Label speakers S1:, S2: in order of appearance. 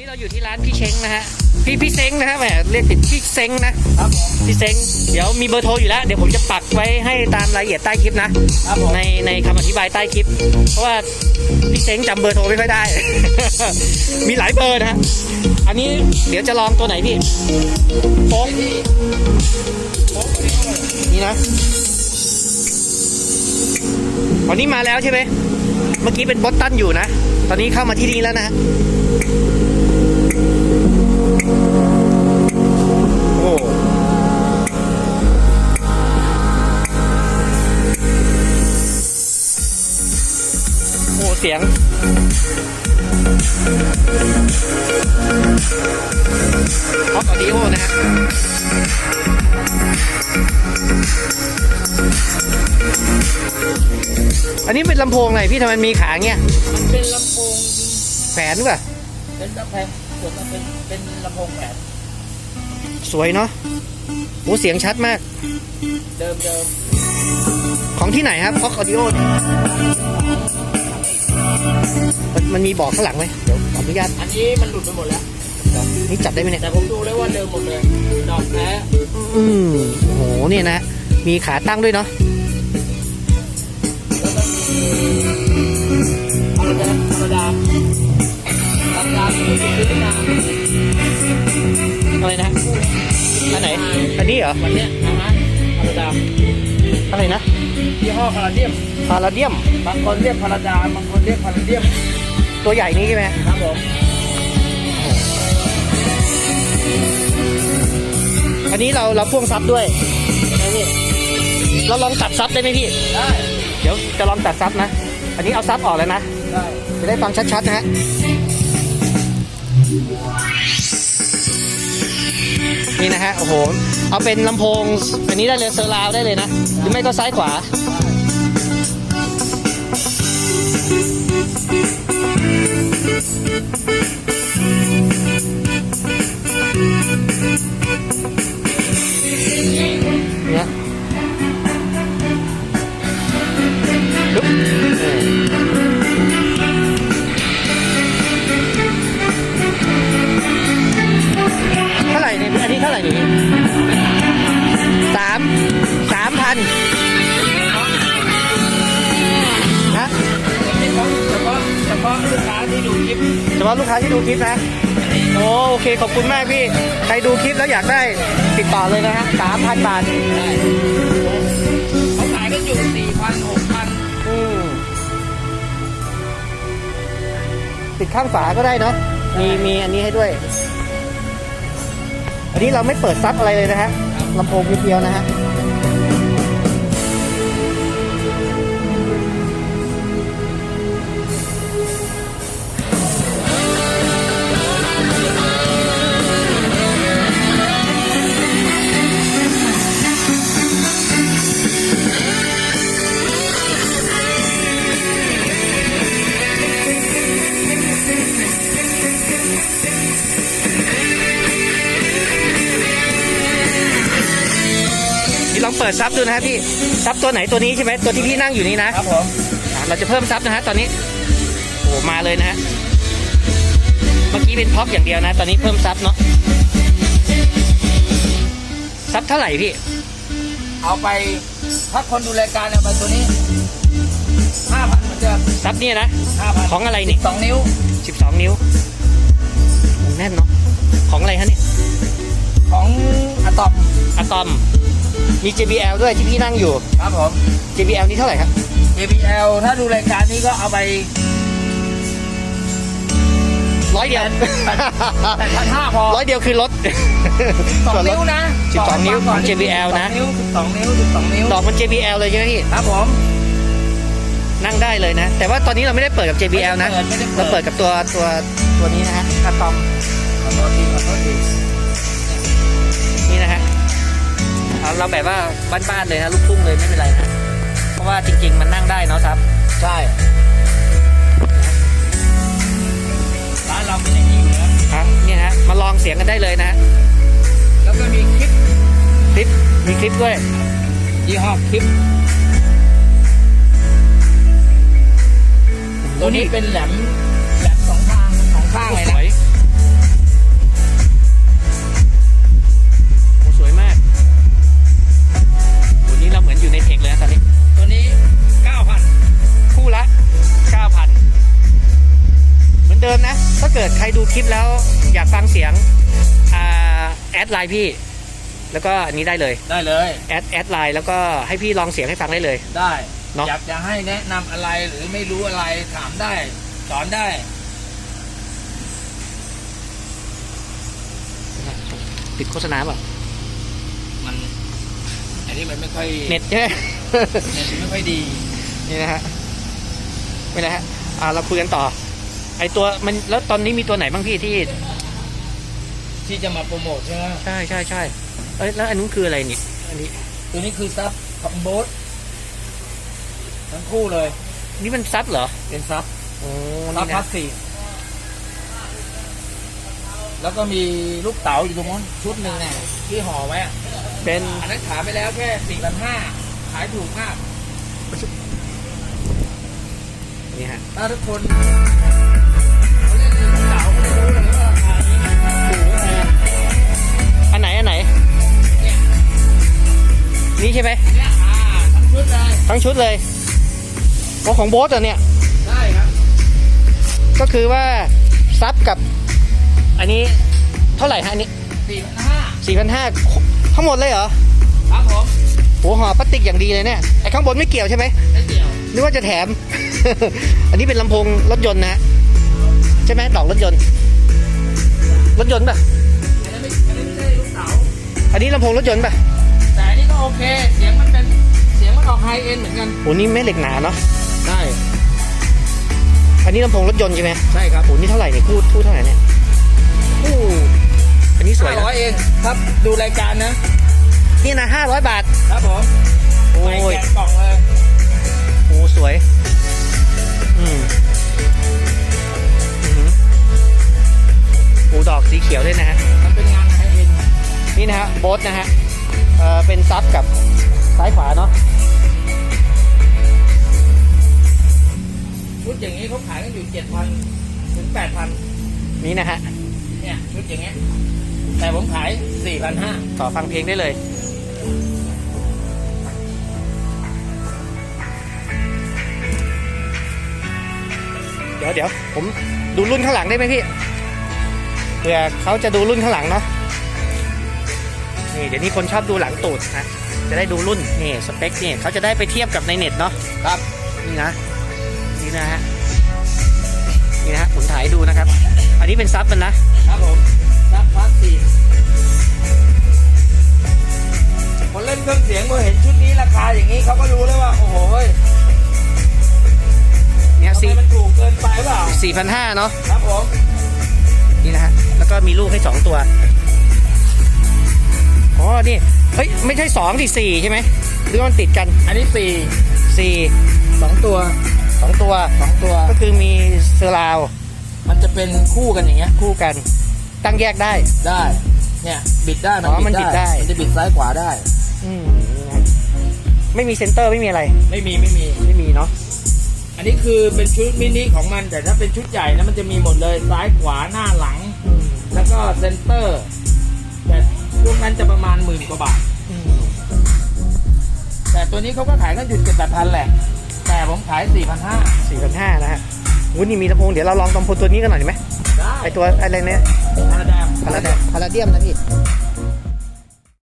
S1: นี้เราอยู่ที่ร้านพี่เช้งนะฮะ พี่พี่เซ้งนะฮะแหมเรียกผิดพี่เซ้งนะครับ
S2: ผม
S1: พี่เซ้งเดี๋ยวมีเบอร์โทรอยู่แล้วเดี๋ยวผมจะปักไว้ให้ตามรายละเอียดใต้คลิปนะ
S2: ครับผม
S1: ในในคำอธิบายใต้คลิป เพราะว่าพี่เซ้งจำเบอร์โทรไม่ค่อยได้ มีหลายเบอร์นะฮะอันนี้เดี๋ยวจะลองตัวไหนพี่โฟกนี่นะวันนี้มาแล้วใช่ไหมเมื่อกี้เป็นบอสตันอยู่นะ ตอนนี้เข้ามาที่นี่แล้วนะฮะ โอ้โอ้เสียงฮอกออดิโอนะฮะอันนี้เป็นลำโพงอะไรพี่ทำไมมีขาเงี้ย
S2: มันเป็นลำโพง
S1: แขวนป่ะ
S2: เป็นลำแพง ส่วนมันเป็นเป็นลำโพงแผน
S1: สวยเนาะโอ้เสียงชัดมาก
S2: เดิมเดิม
S1: ของที่ไหนครับฮอกออดิโอมันมันมีบอกข้างหลังไหมเดี๋ยวขออนุญาต
S2: อันนี้มันหลุดไปหมดแล้ว
S1: นี่จับได้ไหมเนี่ย
S2: แต่ผมดูแล้วว่าเดิมหมดเลยดอกแท้
S1: อืมโอ้โหเนี่ยนะ มีขาตั้งด้วยเนาะ
S2: อะ
S1: ไรนะ อันไหน อันนี้เหรอ
S2: วันเนี้ยนะฮะธรรมดา
S1: อะไรนะ
S2: ยี่ห้อพาราเดียม
S1: พาราเดียม
S2: บางคนเรียกพาราดาบางคนเรียกพาราเดียม
S1: ตัวใหญ่นี้ใช่ไหม
S2: ครับผม
S1: อันนี้เราเราพ่วงซับด้วยนะพี่เราลองตัดซับได้ไหมพี่
S2: ได้
S1: เดี๋ยวจะลองตัดซับนะ อันนี้เอาซับออกแล้วนะ
S2: ได้
S1: จะได้ฟังชัดๆนะฮะ นะฮะโอ้โหเอาเป็นลำโพง อันนี้ได้เลยเซอร์ราวได้เลยนะ หรือไม่ก็ซ้ายขวา เนี่ยอันนี้เท่าไหร่นี่สามสามพันนะ
S2: เฉพาะเฉพาะเฉพาะลูกค้าที่ดูคลิป
S1: เฉพาะลูกค้าที่ดูคลิปนะโอ้โอเคขอบคุณมากพี่ ใครดูคลิปแล้วอยากได้ติดต่อเลยนะฮะสามพันบาท
S2: เขาขายกันอยู่สี่พันหกพัน
S1: อืมติดข้างฝาก็ได้เนาะมีมีอันนี้ให้ด้วย อันนี้เราไม่เปิดซับอะไรเลยนะฮะลำโพงเพียวๆนะฮะ ดซับดูนะฮะพี่ซับตัวไหนตัวนี้ใช่ไหมตัวที่พี่นั่งอยู่นี่นะ
S2: ครับผม
S1: อะเราจะเพิ่มซับนะฮะตอนนี้โอ้มาเลยนะฮะเมื่อกี้เป็นพ็อกอย่างเดียวนะ ตอนนี้เพิ่มซับเนาะซับเท่าไหร่พี่
S2: เอาไปถ้าคนดูรายการเอาไปตัวนี้ห้าพันเหมือนเดิม
S1: ซับเนี่ยนะ
S2: ห้าพัน
S1: ของอะไรนี่
S2: สองนิ้ว
S1: 12นิ้วโอ้แน่นเนาะของอะไรฮะเนี่ย
S2: ของอะตอม
S1: อะตอม มี JBL ด้วยที่พี่นั่งอยู่
S2: ครับผม
S1: JBL นี่เท่าไหร่ครับ
S2: JBL ถ้าดูรายการนี้ก็เอาไป
S1: ร้อยเดียว
S2: แต่พันห้าพอ
S1: ร้อยเดียวคือลด
S2: สอง
S1: ส่วนล
S2: นิ้
S1: ด
S2: วนะ
S1: สิบสองนิ้ว
S2: ก่
S1: ของ JBL นะ
S2: สิบสองนิ้วสิบสองนิ้วสิบสองนิ้ว
S1: ดอกมัน JBL เลยใช่ไหมพี่
S2: ครับผม
S1: นั่งได้เลยนะ แต่ว่าตอนนี้เราไม่ได้เปิดกับ JBL นะ
S2: ไม่ได้
S1: เรา
S2: เปิ
S1: เปิ
S2: ด
S1: ดกับตัวตัวตัวนี้นะฮะอะตอม
S2: ขอโทษทีขอโทษที
S1: เอาเราแบบว่าบ้านๆเลยนะลูกทุ่งเลยไม่เป็นไรนะเพราะว่าจริง ๆ มันนั่งได้เนาะครับ
S2: ใช่ร้านเราเป็นอย่างนี้อยู่แล้ว
S1: ฮะนี่ฮะมาลองเสียงกันได้เลยนะฮะ
S2: แล้วก็มีคลิป
S1: คลิปมีคลิปด้วย
S2: ยี่ห้อคลิปตัวนี้เป็นแหลมแหลมสองข้างสองข้างเลย
S1: ส
S2: นะ
S1: เกิดใครดูคลิปแล้วอยากฟังเสียงอ่าแอดไลน์พี่ แล้วก็อันนี้ได้เลย
S2: ได้เลย
S1: แอดแอดไลน์แล้วก็ให้พี่ลองเสียงให้ฟังได้เลย
S2: ได้
S1: เนอะ
S2: อยากจะให้แนะนำอะไรหรือไม่รู้อะไรถามได้ สอนได้
S1: ติดโฆษณาเปล่ะ
S2: มัน อันนี้มันไม่ค่อย
S1: เน็ตใช่ไหม
S2: เน็ตไม่ค่อยดี
S1: นี่นะฮะไม่นะฮะอ่าเราคุยกันต่อ ไอตัวมันแล้วตอนนี้มีตัวไหนบ้างพี่ที่
S2: ที่จะมาโปรโมทใช่ไหม
S1: ใช่ใช่ใช่เอ้ยแล้วอันนู้นคืออะไรนี่อันนี้
S2: ตัวนี้คือซับคอมโบสทั้งคู่เลย
S1: นี่มันซับเหรอ
S2: เป็นซับ
S1: โอ้
S2: ซับ
S1: นี่
S2: พลา
S1: นะ
S2: สติกแล้วก็มีลูกเต๋าอยู่ตรงนั้นชุดหนึ่งเนี่ยที่ห่อไว้อะ
S1: เป็น
S2: อันนั้นขายไปแล้วแค่สี่พันห้าขายถูกมาก
S1: นี่ฮะ
S2: ถ้าทุกคน
S1: อันไหนอันไหน
S2: เนี่ย
S1: นี่ใช่ไหม
S2: เนี่ยอ่าทั้งชุดเลย
S1: ทั้งชุดเลยโอ้ของโบ๊ทเหรอเนี่ย
S2: ได้ครับ
S1: ก็คือว่าซับกับ อันนี้เท่าไหร่ฮะอันนี้
S2: สี่พันห้า
S1: สี่พันห้าทั้งหมดเลยเหรอ
S2: ครับผม
S1: โอ้ห่อพลาสติกอย่างดีเลยเนี่ย ไอ้ข้างบนไม่เกี่ยวใช่ไหม
S2: ไม่เกี่ยว
S1: นึกว่าจะแถม อันนี้เป็นลำโพงรถยนต์นะฮะใช่ไหมดอกรถยนต์ รถยนต์ป่ะ
S2: อันนั้นไม่อันนั้นไม่ใช่ลูกเต๋า
S1: อันนี้ลำโพงรถยนต์ป่ะ
S2: แต่อันนี้ก็โอเค เสียงมันเป็นเสียงมันออกไฮเอ็นเหมือนกัน
S1: โหนี่แม่เหล็กหนาเนาะ
S2: ได้
S1: อันนี้ลำโพงรถยนต์ใช่ไหม
S2: ใช่ครับ
S1: โหนี่เท่าไหร่เนี่ยคู่คู่เท่าไหร่เนี่ยคู่อันนี้สวย
S2: ห้า
S1: นะ
S2: ร้อยเองครับดูรายการนะ
S1: นี่นะห้าร้อยบาท
S2: ครับผม
S1: โอ้
S2: ไม่
S1: ย
S2: แกะกล่องเลย
S1: โอ้สวย อืม อ้ดอกสีเขียวด้วยนะฮะ
S2: มันเป็นงานไฮเอ็น
S1: นี่นะฮะโบ๊ทนะฮะเอ่อเป็นซับกับซ้ายขวาเนาะ
S2: ชุดอย่างนี้เขาขายกันอยู่เจ็ดพันถึงแปดพัน
S1: นี่นะฮะ
S2: เนี่ยชุดอย่างเงี้ยแต่ผมขายสี่พันห้า
S1: ต่อฟังเพลงได้เลยเดี๋ยวเดี๋ยวผมดูรุ่นข้างหลังได้ไหมพี่ เผื่อเขาจะดูรุ่นข้างหลังเนาะนี่เดี๋ยวนี้คนชอบดูหลังตูดนะจะได้ดูรุ่นนี่สเปคนี่เขาจะได้ไปเทียบกับในเน็ตเนาะ
S2: ครับ
S1: นี่นะนี่นะฮะนี่นะฮะผมถ่ายให้ดูนะครับ อันนี้เป็นซับมันนะ
S2: ครับผมซับพลาสติกคนเล่นเครื่องเสียงเมื่อเห็นชุดนี้ราคาอย่างนี้เขาก็รู้แล้วว่าโอ้โหเฮ้ย
S1: เนี่ย
S2: ทำไม
S1: สี่
S2: มันถูกเกินไปเปล่า
S1: สี่พันห้าเนาะ
S2: ครับผม
S1: นี่นะฮะแล้ว ก็มีลูกให้สองตัวอ๋อนี่เฮ้ยไม่ใช่สองดิสี่ใช่ไหมหรือว่ามันติดกัน
S2: อันนี้สี่
S1: สี่
S2: สองตัว
S1: สองตัว
S2: สองตัว
S1: ก็คือมีเซอร์ราว
S2: มันจะเป็นคู่กันอย่างเงี้ย
S1: คู่กันตั้งแยกได้
S2: ได้ เนี่ย บิดได้
S1: อ๋อมันบิดได้
S2: มันจะบิดซ้ายขวาได้
S1: อืมนี่นะไม่มีเซนเตอร์ไม่มีอะไร
S2: ไม่มีไม่มี
S1: ไม่มีเนาะ
S2: อันนี้คือเป็นชุดมินิของมันแต่ถ้าเป็นชุดใหญ่นะมันจะมีหมดเลยซ้ายขวาหน้าหลัง
S1: อืม
S2: แล้วก็เซนเตอร์แต่พวกนั้นจะประมาณหมื่นกว่าบาท
S1: อืม
S2: แต่ตัวนี้เขาก็ขายกันอยู่เจ็ดแปดพันแหละ แต่ผมขายสี่พันห้า
S1: สี่พันห้านะฮะวุ้นนี่มีลำโพงเดี๋ยวเราลองลำโพงตัวนี้กันหน่อยดีไหม
S2: ได้
S1: ไอตัวอะไรเนี่ย
S2: ธรรมดา
S1: พาราเดียมพาราเดียมนะพี่